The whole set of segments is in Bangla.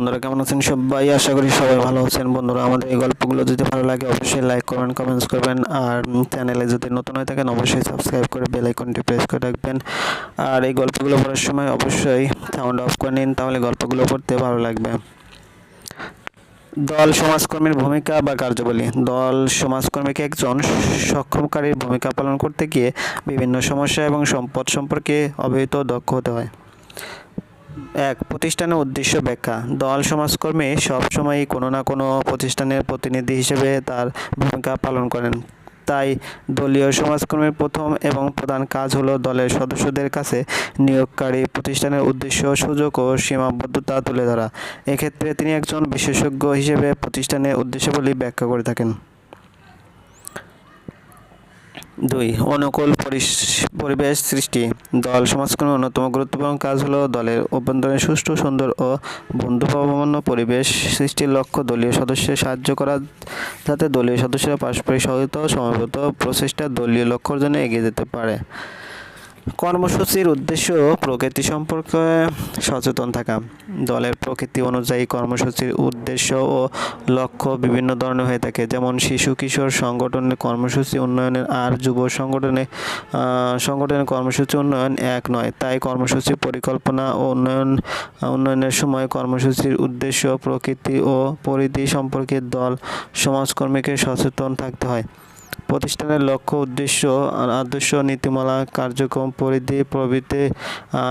বন্ধুরা কেমন আছেন সবাই? আশা করি সবাই ভালো আছেন। বন্ধুরা, আমাদের এই গল্পগুলো যদি ভালো লাগে, অবশ্যই লাইক করবেন কমেন্টস করবেন। আর চ্যানেলে যদি নতুন হয়ে থাকেন, অবশ্যই সাবস্ক্রাইব করে বেল আইকনটি প্রেস করে রাখবেন। আর এই গল্পগুলো পড়ার সময় অবশ্যই সাউন্ড অফ করে নিন, তাহলে গল্পগুলো পড়তে ভালো লাগবে। দল সমাজকর্মীর ভূমিকা বা কার্যাবলী? দল সমাজকর্মীকে একজন সক্ষমকারীর ভূমিকা পালন করতে গিয়ে বিভিন্ন সমস্যা এবং সম্পদ সম্পর্কে অবহিত দক্ষ হতে হয়। এক প্রতিষ্ঠানের উদ্দেশ্য ব্যাখ্যা। দল সমাজকর্মী সবসময়ই কোনো না কোনো প্রতিষ্ঠানের প্রতিনিধি হিসেবে তার ভূমিকা পালন করেন। তাই দলীয় সমাজকর্মীর প্রথম এবং প্রধান কাজ হলো দলের সদস্যদের কাছে নিয়োগকারী প্রতিষ্ঠানের উদ্দেশ্য, সুযোগ ও সীমাবদ্ধতা তুলে ধরা। এক্ষেত্রে তিনি একজন বিশেষজ্ঞ হিসেবে প্রতিষ্ঠানের উদ্দেশ্যগুলি ব্যাখ্যা করে থাকেন। দুই, অনুকূল পরিবেশ সৃষ্টি। দল সমাজকর্মের অন্যতম গুরুত্বপূর্ণ কাজ হলো দলের অভ্যন্তরে সুষ্ঠু, সুন্দর ও বন্ধুভাবাপন্ন পরিবেশ সৃষ্টির লক্ষ্য দলীয় সদস্যের সাহায্য করা, যাতে দলীয় সদস্যরা পারস্পরিক সহযোগিতা ও সমবেত প্রচেষ্টা দলীয় লক্ষ্য অর্জনে এগিয়ে যেতে পারে। কর্মসূচির উদ্দেশ্য প্রকৃতি সম্পর্কে সচেতন থাকা। দলের প্রকৃতি অনুযায়ী কর্মসূচির উদ্দেশ্য ও লক্ষ্য বিভিন্ন ধরনের হয়ে থাকে, যেমন শিশু কিশোর সংগঠনের কর্মসূচি উন্নয়নের আর যুব সংগঠনে সংগঠনের কর্মসূচি উন্নয়ন এক নয়। তাই কর্মসূচি পরিকল্পনা ও উন্নয়ন, উন্নয়নের সময় কর্মসূচির উদ্দেশ্য প্রকৃতি ও পরিধি সম্পর্কে দল, সমাজকর্মীকে সচেতন থাকতে হয়। প্রতিষ্ঠানের লক্ষ্য, উদ্দেশ্য আদর্শ নীতিমালা, কার্যক্রম পরিধি প্রভৃতি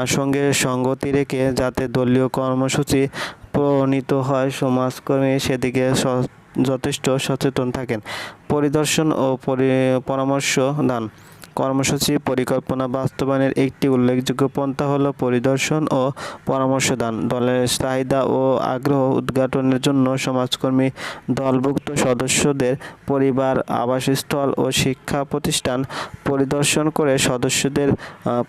সঙ্গে সঙ্গতি রেখে যাতে দলীয় কর্মসূচি প্রণীত হয়, সমাজকর্মী সেদিকে যথেষ্ট সচেতন থাকেন। পরিদর্শন ও পরি- পরামর্শ দান। কর্মসূচি, পরিকল্পনা বাস্তবায়নের একটি উল্লেখযোগ্য পন্থা হলো পরিদর্শন ও পরামর্শ দান দলের চাহিদা ও আগ্রহ উদ্ঘাটনের জন্য সমাজকর্মী, দলভুক্ত সদস্যদের পরিবার, আবাসস্থল ও শিক্ষা প্রতিষ্ঠান পরিদর্শন করে সদস্যদের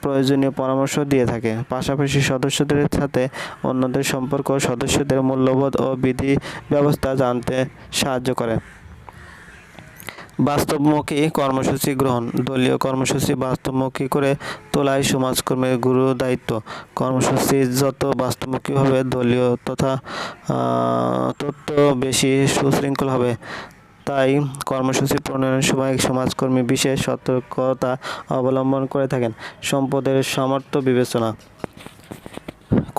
প্রয়োজনীয় পরামর্শ দিয়ে থাকে। পাশাপাশি সদস্যদের সাথে অন্যদের সম্পর্ক, সদস্যদের মূল্যবোধ ও বিধি ব্যবস্থা জানতে সাহায্য করে। বাস্তবমুখী কর্মসূচি গ্রহণ। দলীয় কর্মসূচি বাস্তবমুখী করে তোলাই সমাজকর্মীর গুরু দায়িত্ব। কর্মসূচি যত বাস্তবমুখী হবে, দলীয় তথা তত বেশি সুশৃঙ্খল হবে। তাই কর্মসূচি প্রণয়নের সময় সমাজকর্মী বিশেষ সতর্কতা অবলম্বন করে থাকেন। সম্পদের সামর্থ্য বিবেচনা।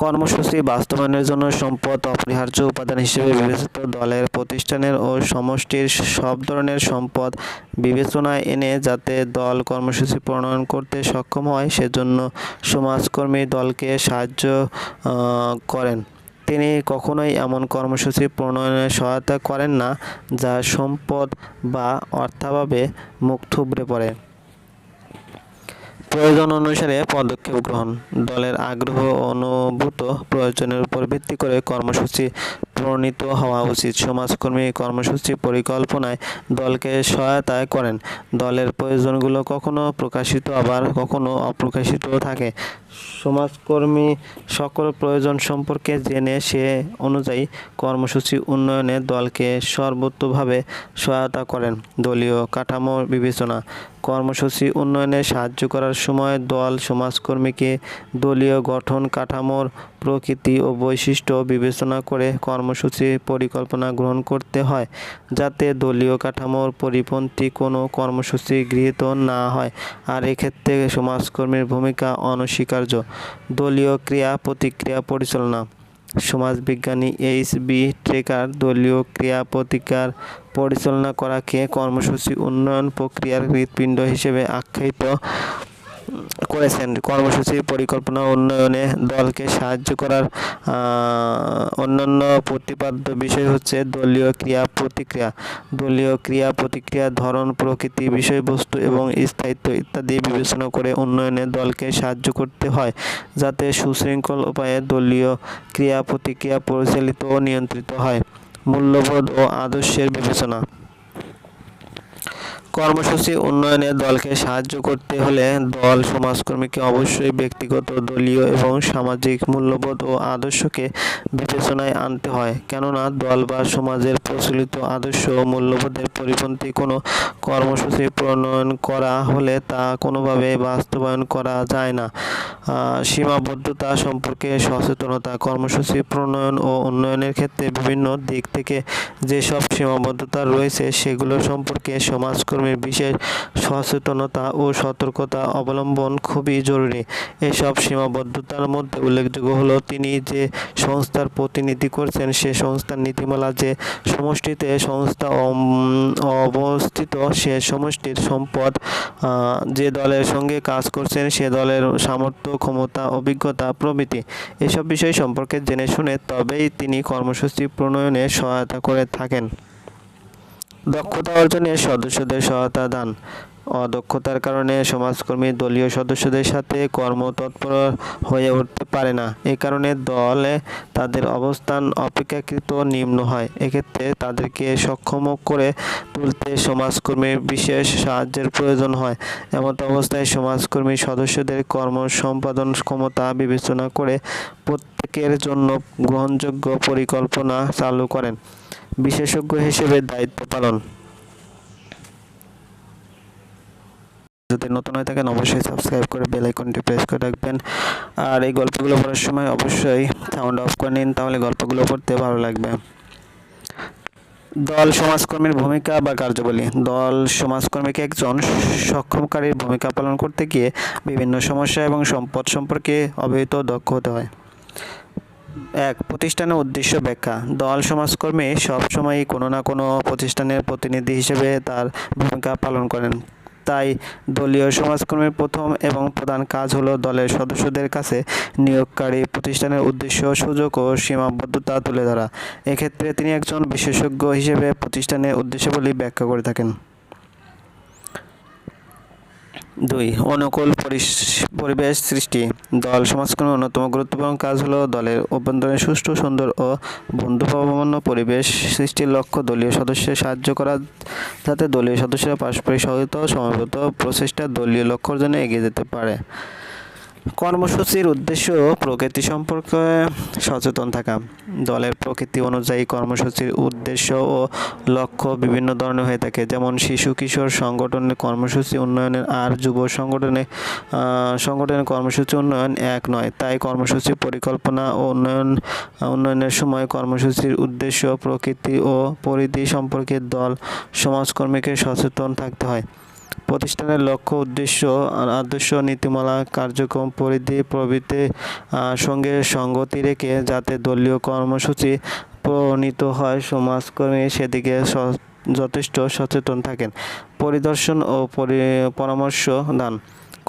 কর্মসূচি বাস্তবায়নের জন্য সম্পদ অপরিহার্য উপাদান হিসেবে বিবেচিত দলের প্রতিষ্ঠানের ও সমষ্টির সব ধরনের সম্পদ বিবেচনায় এনে যাতে দল কর্মসূচি প্রণয়ন করতে সক্ষম হয়, সেজন্য সমাজকর্মী দলকে সাহায্য করেন। তিনি কখনোই এমন কর্মসূচি প্রণয়নে সহায়তা করেন না, যা সম্পদ বা অর্থাভাবে মুখ থুবড়ে পড়ে। প্রয়োজন অনুসারে পদক্ষেপ গ্রহণ। দলের আগ্রহ অনুভূত প্রয়োজনের উপর ভিত্তি করে কর্মসূচি প্রণীত হওয়া উচিত। সমাজকর্মী কর্মসূচি পরিকল্পনায় দলকে সহায়তা করেন। দলের প্রয়োজনগুলো কখনো প্রকাশিত, আবার কখনো অপ্রকাশিত থাকে। সমাজকর্মী সকল প্রয়োজন সম্পর্কে জেনে সে অনুযায়ী কর্মসূচি উন্নয়নে দলকে সর্বোত্তভাবে সহায়তা করেন। দলীয় কাঠামো বিবেচনা। কর্মসূচি উন্নয়নে সাহায্য করার সময় দল সমাজকর্মীকে দলীয় গঠন কাঠামোর প্রকৃতি ও বৈশিষ্ট্য বিবেচনা করে কর্মসূচি পরিকল্পনা গ্রহণ করতে হয়, যাতে দলীয় কাঠামোর পরিপন্থী কোনো কর্মসূচি গৃহীত না হয়। আর এক্ষেত্রে সমাজকর্মীর ভূমিকা অনস্বীকার্য। দলীয় ক্রিয়া প্রতিক্রিয়া পরিচালনা। সমাজবিজ্ঞানী এইচ বি ট্রেকার দলীয় ক্রিয়া প্রতিকার পরিচালনা করাকে কর্মসূচি উন্নয়ন প্রক্রিয়ার হৃৎপিণ্ড হিসেবে আখ্যায়িত করেছেন। কর্মসূচি, পরিকল্পনা, উন্নয়নে দলকে সাহায্য করার অন্যান্য প্রতিপাদ্য বিষয় হচ্ছে দলীয় ক্রিয়া প্রতিক্রিয়া। দলীয় ক্রিয়া প্রতিক্রিয়া, ধরন, প্রকৃতি বিষয়বস্তু এবং স্থায়িত্ব ইত্যাদি বিবেচনা করে উন্নয়নে দলকে সাহায্য করতে হয়, যাতে সুশৃঙ্খল উপায়ে দলীয় ক্রিয়া প্রতিক্রিয়া পরিচালিত ও নিয়ন্ত্রিত হয়। মূল্যবোধ ও আদর্শের বিবেচনা। কর্মসূচি উন্নয়নে দলকে সাহায্য করতে হলে দল, সমাজকর্মীকে অবশ্যই ব্যক্তিগত, দলীয় এবং সামাজিক মূল্যবোধ ও আদর্শকে বিবেচনায় আনতে হয়। কেননা, দল বা সমাজের প্রচলিত আদর্শ ও মূল্যবোধের পরিপন্থী কোনো কর্মসূচি প্রণয়ন করা হলে তা কোনোভাবে বাস্তবায়ন করা যায় না। সীমাবদ্ধতা সম্পর্কে সচেতনতা, কর্মসূচি প্রণয়ন ও উন্নয়নের ক্ষেত্রে বিভিন্ন দিক থেকে যেসব সীমাবদ্ধতা রয়েছে, সেগুলো সম্পর্কে সমাজকর্মীর বিশেষ সচেতনতা ও সতর্কতা অবলম্বন খুবই জরুরি। এসব সীমাবদ্ধতার মধ্যে উল্লেখযোগ্য হলো তিনি যে সংস্থার প্রতিনিধি করছেন, সে সংস্থার নীতিমালা যে সমষ্টিতে সংস্থা অবস্থিত, সে সমষ্টির সম্পদ যে দলের সঙ্গে কাজ করছেন, সে দলের সামর্থ্য, ক্ষমতা, অভিজ্ঞতা প্রভৃতি এসব বিষয় সম্পর্কে জেনে শুনে তবেই তিনি কর্মসূচি প্রণয়নে সহায়তা করে থাকেন। দক্ষতা অর্জনে সদস্যদের সহায়তা দান। অদক্ষতার কারণে সমাজকর্মী দলীয় সদস্যদের সাথে কর্মতৎপর হয়ে উঠতে পারে না। এ কারণে দলে তাদের অবস্থান অপেক্ষাকৃত নিম্ন হয়। এক্ষেত্রে তাদেরকে সক্ষম করে তুলতে সমাজকর্মীর বিশেষ সাহায্যের প্রয়োজন হয়। এমত অবস্থায় সমাজকর্মী সদস্যদের কর্ম সম্পাদন ক্ষমতা বিবেচনা করে প্রত্যেকের জন্য গ্রহণযোগ্য পরিকল্পনা চালু করেন। বিশেষজ্ঞ হিসেবে দায়িত্ব পালন। যদি নতুন হয়ে থাকেন, অবশ্যই সাবস্ক্রাইব করে বেল আইকনটি প্রেস করে রাখবেন। আর এই গল্পগুলো পড়ার সময় অবশ্যই সাউন্ড অফ করে নিন, তাহলে গল্পগুলো পড়তে ভালো লাগবে। দল সমাজকর্মীর ভূমিকা বা কার্যাবলী। দল সমাজকর্মীকে একজন সক্ষমকারীর ভূমিকা পালন করতে গিয়ে বিভিন্ন সমস্যা এবং সম্পদ সম্পর্কে অবহিত দক্ষ হতে হয়। এক, প্রতিষ্ঠানের উদ্দেশ্য ব্যাখ্যা। দল সমাজকর্মী সবসময়ই কোনো না কোনো প্রতিষ্ঠানের প্রতিনিধি হিসেবে তার ভূমিকা পালন করেন। তাই দলীয় সমাজকর্মীর প্রথম এবং প্রধান কাজ হলো দলের সদস্যদের কাছে নিয়োগকারী প্রতিষ্ঠানের উদ্দেশ্য, সুযোগ ও সীমাবদ্ধতা তুলে ধরা। এক্ষেত্রে তিনি একজন বিশেষজ্ঞ হিসেবে প্রতিষ্ঠানের উদ্দেশ্যাবলী ব্যাখ্যা করে থাকেন। দুই, অনুকূল পরিবেশ সৃষ্টি। দল সমাজকর্মের অন্যতম গুরুত্বপূর্ণ কাজ হলো দলের অভ্যন্তরে সুষ্ঠু, সুন্দর ও বন্ধুভাবাপন্ন পরিবেশ সৃষ্টির লক্ষ্য দলীয় সদস্যের সাহায্য করা, যাতে দলীয় সদস্যরা পারস্পরিক সহযোগিতা ও সমবেত প্রচেষ্টা দলীয় লক্ষ্য জন্য এগিয়ে যেতে পারে। কর্মসূচির উদ্দেশ্য প্রকৃতি সম্পর্কে সচেতন থাকা। দলের প্রকৃতি অনুযায়ী কর্মসূচির উদ্দেশ্য ও লক্ষ্য বিভিন্ন ধরনের হয়ে থাকে, যেমন শিশু কিশোর সংগঠনের কর্মসূচি উন্নয়নের আর যুব সংগঠনে সংগঠনের কর্মসূচি উন্নয়ন এক নয়। তাই কর্মসূচি পরিকল্পনা ও উন্নয়ন, উন্নয়নের সময় কর্মসূচির উদ্দেশ্য প্রকৃতি ও পরিধি সম্পর্কে দল, সমাজকর্মীকে সচেতন থাকতে হয়। প্রতিষ্ঠানের লক্ষ্য, উদ্দেশ্য আদর্শ নীতিমালা, কার্যক্রম পরিধি প্রভৃতির সঙ্গে সঙ্গতি রেখে যাতে দলীয় কর্মসূচি প্রণীত হয়, সমাজকর্মী সেদিকে যথেষ্ট সচেতন থাকেন। পরিদর্শন ও পরি- পরামর্শ দান।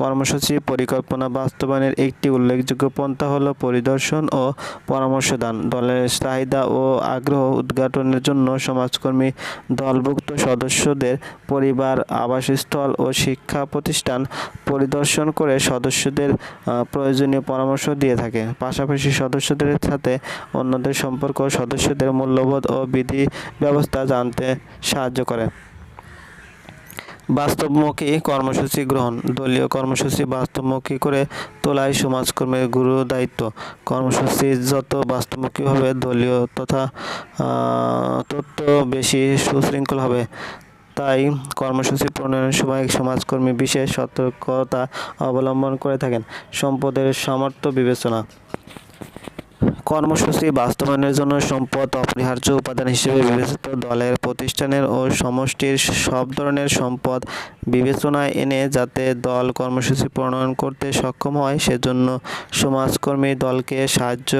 কর্মসূচি, পরিকল্পনা বাস্তবায়নের একটি উল্লেখযোগ্য পন্থা হলো পরিদর্শন ও পরামর্শদান। দলের চাহিদা ও আগ্রহ উদ্ঘাটনের জন্য সমাজকর্মী, দলভুক্ত সদস্যদের পরিবার, আবাসস্থল ও শিক্ষা প্রতিষ্ঠান পরিদর্শন করে সদস্যদের প্রয়োজনীয় পরামর্শ দিয়ে থাকে। পাশাপাশি সদস্যদের সাথে অন্যদের সম্পর্ক সদস্যদের মূল্যবোধ ও বিধি ব্যবস্থা জানতে সাহায্য করে। বাস্তবমুখী কর্মসূচি গ্রহণ। দলীয় কর্মসূচি বাস্তবমুখী করে তোলাই সমাজকর্মীর গুরু দায়িত্ব। কর্মসূচি যত বাস্তবমুখী হবে দলীয় তথা আহ, তত বেশি সুশৃঙ্খল হবে। তাই কর্মসূচি প্রণয়নের সময় সমাজকর্মী বিশেষ সতর্কতা অবলম্বন করে থাকেন। সম্পদের সামর্থ্য বিবেচনা। কর্মসূচি বাস্তবায়নের জন্য সম্পদ অপরিহার্য উপাদান হিসেবে বিবেচিত দলের প্রতিষ্ঠানের ও সমষ্টির সব ধরনের সম্পদ বিবেচনায় এনে যাতে দল কর্মসূচি প্রণয়ন করতে সক্ষম হয়, সেজন্য সমাজকর্মী দলকে সাহায্য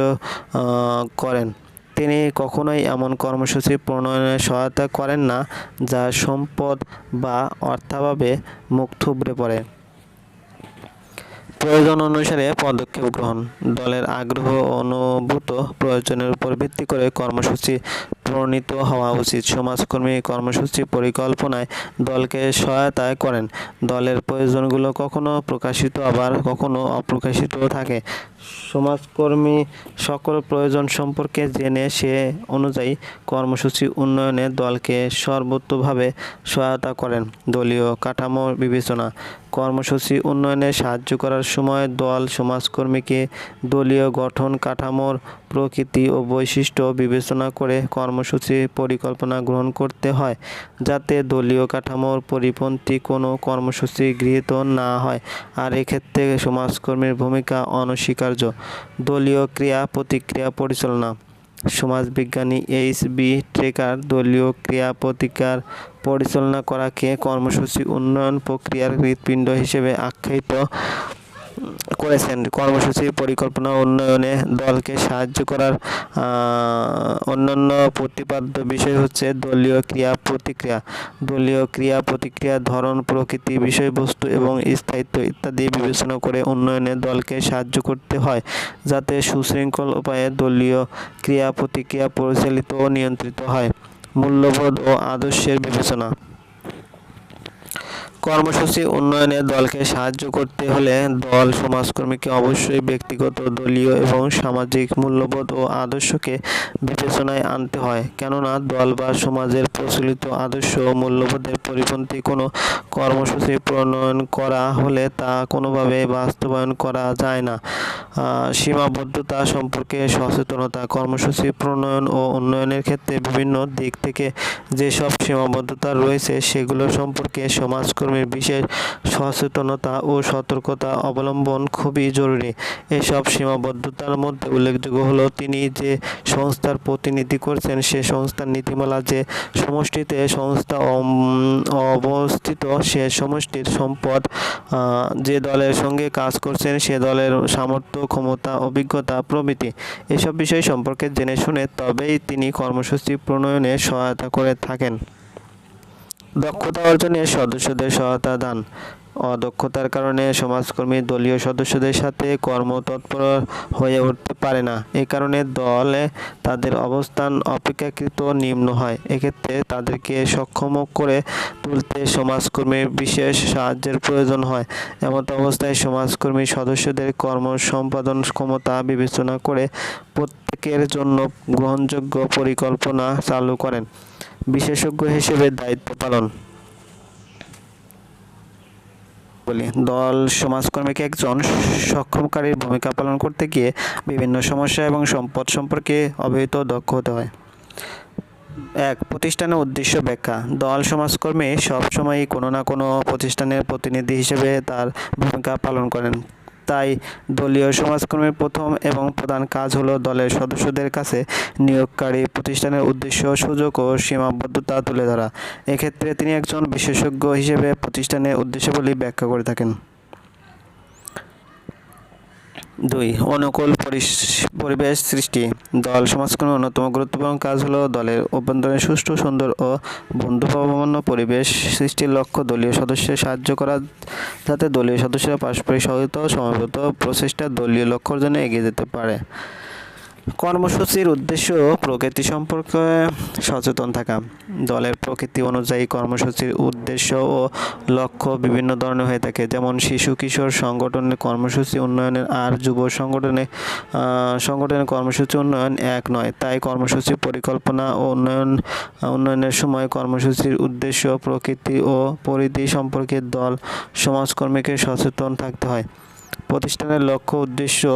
করেন। তিনি কখনোই এমন কর্মসূচি প্রণয়নে সহায়তা করেন না, যা সম্পদ বা অর্থাভাবে মুখ থুবড়ে পড়ে। প্রয়োজন অনুসারে পদক্ষেপ গ্রহণ। দলের আগ্রহ অনুভূত প্রয়োজনের উপর ভিত্তি করে কর্মসূচি প্রণীত হওয়া উচিত। সমাজকর্মী কর্মসূচি পরিকল্পনায় দলকে সহায়তা করেন। দলের প্রয়োজনগুলো কখনো প্রকাশিত, আবার কখনো অপ্রকাশিত থাকে। সমাজকর্মী সকল প্রয়োজন সম্পর্কে জেনে সে অনুযায়ী কর্মসূচি উন্নয়নে দলকে সর্বোত্তভাবে সহায়তা করেন। দলীয় কাঠামো বিবেচনা। কর্মসূচি উন্নয়নে সাহায্য করার সময় দল সমাজকর্মীকে দলীয় গঠন, কাঠামোর প্রকৃতি ও বৈশিষ্ট্য বিবেচনা করে কর্মসূচি পরিকল্পনা গ্রহণ করতে হয় যাতে দলীয় কাঠামোর পরিপন্থী কোনো কর্মসূচি গৃহীত না হয়। আর এক্ষেত্রে সমাজকর্মীর ভূমিকা অনস্বীকার্য। দলীয় ক্রিয়া প্রতিক্রিয়া পরিচালনা। সমাজবিজ্ঞানী এইচ বি ট্রেকার দলীয় ক্রিয়া প্রতিকার পরিচালনা করাকে কর্মসূচি উন্নয়ন প্রক্রিয়ার হৃৎপিণ্ড হিসেবে আখ্যায়িত করেছেন। কর্মসূচি, পরিকল্পনা, উন্নয়নে দলকে সাহায্য করার অন্যান্য প্রতিপাদ্য বিষয় হচ্ছে দলীয় ক্রিয়া প্রতিক্রিয়া। দলীয় ক্রিয়া প্রতিক্রিয়া, ধরন, প্রকৃতি বিষয়বস্তু এবং স্থায়িত্ব ইত্যাদি বিবেচনা করে উন্নয়নে দলকে সাহায্য করতে হয়, যাতে সুশৃঙ্খল উপায়ে দলীয় ক্রিয়া প্রতিক্রিয়া পরিচালিত ও নিয়ন্ত্রিত হয়। মূল্যবোধ ও আদর্শের বিবেচনা। কর্মসূচি উন্নয়নে দলকে সাহায্য করতে হলে দল, সমাজকর্মীকে অবশ্যই ব্যক্তিগত, দলীয় এবং সামাজিক মূল্যবোধ ও আদর্শকে বিবেচনায় আনতে হয়। কেননা দল বা সমাজের প্রচলিত আদর্শ ও মূল্যবোধের পরিপন্থী কোনো কর্মসূচি প্রণয়ন করা হলে তা কোনোভাবে বাস্তবায়ন করা যায় না। সীমাবদ্ধতা সম্পর্কে সচেতনতা, কর্মসূচি প্রণয়ন ও উন্নয়নের ক্ষেত্রে বিভিন্ন দিক থেকে যেসব সীমাবদ্ধতা রয়েছে সেগুলো সম্পর্কে সমাজকর্মীর বিশেষ সচেতনতা ও সতর্কতা অবলম্বন খুবই জরুরি। এসব সীমাবদ্ধতার মধ্যে উল্লেখযোগ্য হলো তিনি যে সংস্থার প্রতিনিধি করছেন, সে সংস্থার নীতিমালা যে সমষ্টিতে সংস্থা অবস্থিত, সে সমষ্টির সম্পদ যে দলের সঙ্গে কাজ করছেন, সে দলের সামর্থ্য, ক্ষমতা, অভিজ্ঞতা, প্রভৃতি এসব বিষয় সম্পর্কে জেনে শুনে তবেই তিনি কর্মসূচি প্রণয়নে সহায়তা করে থাকেন। দক্ষতা অর্জনে সদস্যদের সহায়তা দান। অদক্ষতার কারণে সমাজকর্মী দলীয় সদস্যদের সাথে কর্মতৎপর হয়ে উঠতে পারে না। এ কারণে দলে তাদের অবস্থান অপেক্ষাকৃত নিম্ন হয়। এক্ষেত্রে তাদেরকে সক্ষম করে তুলতে সমাজকর্মীর বিশেষ সাহায্যের প্রয়োজন হয়। এমত অবস্থায় সমাজকর্মী সদস্যদের কর্ম সম্পাদন ক্ষমতা বিবেচনা করে প্রত্যেকের জন্য গ্রহণযোগ্য পরিকল্পনা চালু করেন। বিশেষজ্ঞ হিসেবে দায়িত্ব পালন বলি। দল, সমাজকর্মীকে একজন সক্ষমকারীর ভূমিকা পালন করতে গিয়ে বিভিন্ন সমস্যা এবং সম্পদ সম্পর্কে অবহিত দক্ষ হতে হয়। এক, প্রতিষ্ঠানের উদ্দেশ্য ব্যাখ্যা। দল, সমাজকর্মী সবসময়ই কোনো না কোনো প্রতিষ্ঠানের প্রতিনিধি হিসেবে তার ভূমিকা পালন করেন। তাই দলীয় সমাজকর্মীর প্রথম এবং প্রধান কাজ হল দলের সদস্যদের কাছে নিয়োগকারী প্রতিষ্ঠানের উদ্দেশ্য, সুযোগ ও সীমাবদ্ধতা তুলে ধরা। এক্ষেত্রে তিনি একজন বিশেষজ্ঞ হিসেবে প্রতিষ্ঠানের উদ্দেশ্যাবলী ব্যাখ্যা করে থাকেন। দুই, অনুকূল পরিবেশ সৃষ্টি। দল সমাজকর্মের অন্যতম গুরুত্বপূর্ণ কাজ হলো দলের অভ্যন্তরে সুষ্ঠু, সুন্দর ও বন্ধুভাবাপন্ন পরিবেশ সৃষ্টির লক্ষ্য দলীয় সদস্যের সাহায্য করা, যাতে দলীয় সদস্যরা পারস্পরিক সহযোগিতা ও সমবেত প্রচেষ্টা দলীয় লক্ষ্য অর্জনে এগিয়ে যেতে পারে। কর্মসূচির উদ্দেশ্য প্রকৃতি সম্পর্কে সচেতন থাকা। দলের প্রকৃতি অনুযায়ী কর্মসূচির উদ্দেশ্য ও লক্ষ্য বিভিন্ন ধরনের হয়ে থাকে, যেমন শিশু কিশোর সংগঠনের কর্মসূচি উন্নয়নের আর যুব সংগঠনে সংগঠনের কর্মসূচি উন্নয়ন এক নয়। তাই কর্মসূচি পরিকল্পনা ও উন্নয়ন, উন্নয়নের সময় কর্মসূচির উদ্দেশ্য, প্রকৃতি ও পরিধি সম্পর্কে দল, সমাজকর্মীকে সচেতন থাকতে হয়। প্রতিষ্ঠানের লক্ষ্য, উদ্দেশ্য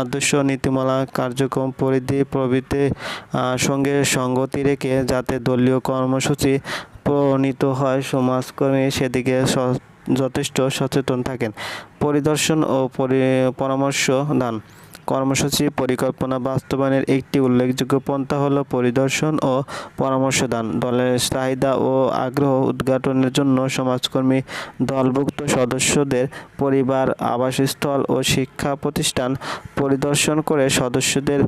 আদর্শ নীতিমালা, কার্যক্রম পরিধি প্রভৃতির সঙ্গে সঙ্গতি রেখে যাতে দলীয় কর্মসূচি প্রণীত হয়, সমাজকর্মী সেদিকে যথেষ্ট সচেতন থাকেন। পরিদর্শন ও পরি- পরামর্শ দান। কর্মসূচি, পরিকল্পনা বাস্তবায়নের একটি উল্লেখযোগ্য পন্থা হলো পরিদর্শন ও পরামর্শদান। দলের চাহিদা ও আগ্রহ উদ্ঘাটনের জন্য সমাজকর্মী, দলভুক্ত সদস্যদের পরিবার, আবাসস্থল ও শিক্ষা প্রতিষ্ঠান পরিদর্শন করে সদস্যদের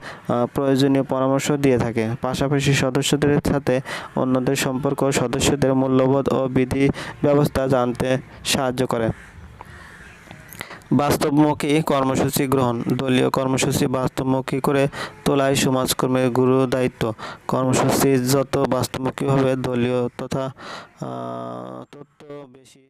প্রয়োজনীয় পরামর্শ দিয়ে থাকে। পাশাপাশি সদস্যদের সাথে অন্যদের সম্পর্ক সদস্যদের মূল্যবোধ ও বিধি ব্যবস্থা জানতে সাহায্য করে। বাস্তবমুখী কর্মসূচি গ্রহণ। দলীয় কর্মসূচি বাস্তবমুখী করে তোলাই সমাজকর্মীর গুরু দায়িত্ব। কর্মসূচি যত বাস্তবমুখী হবে দলীয় তথা তত বেশি